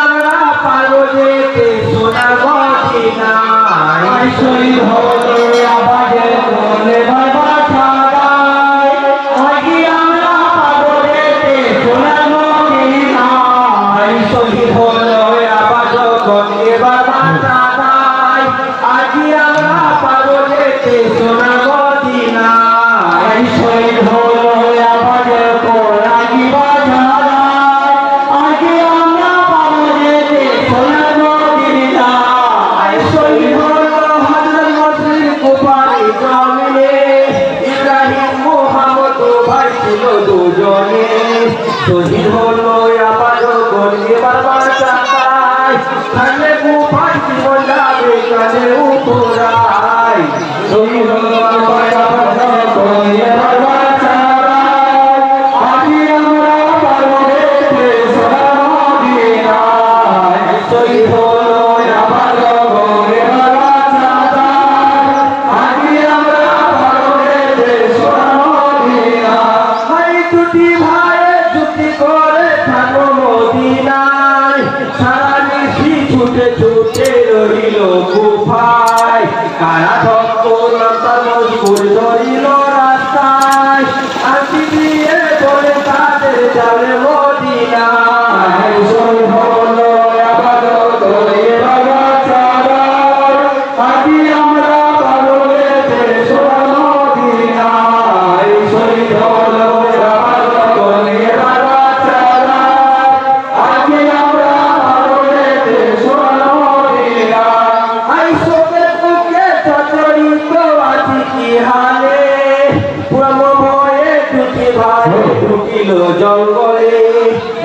আমরা পারব যেতে? সোনার মদিনায় শহীদ হলো ছিল দুজনে শহীদ হলো আবার যখন এবার বাঁচায় থাকলে কুফার জীবন যাবে, কানে উপরায়। শহীদ হলো পাবো যেতে সোনার মদিনায় শহীদ হলো ছুটে ছুটে রইল গুফায় কারা নতার মজবুর ধরিল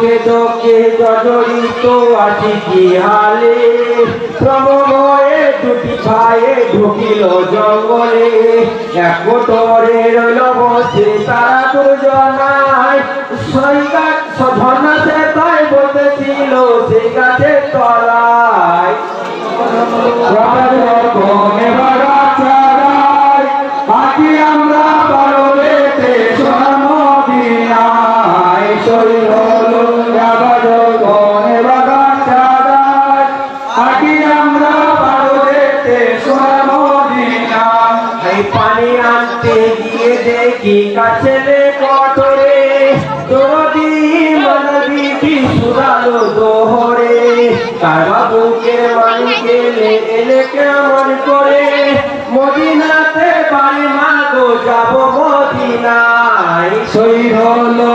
দোকে জজরিত আছি কি হালে? প্রময়ে দুটি ভাইয়ে ঢুকিল জঙ্গলে। এক কোটরে রইল বসে তারা দুজনায় সেই গাছ ঝর্ণাতে তাই বসেছিল সেই গাছের তলায়। আমরা মদিনায় শহীদ দেখি কাছে রে কটরে তোরদি মনবি কি সুরালো দোহরে? এলে কেমন করে? মদিনাতে বাড়ি মাগো, যাব মদিনায়। সই হলো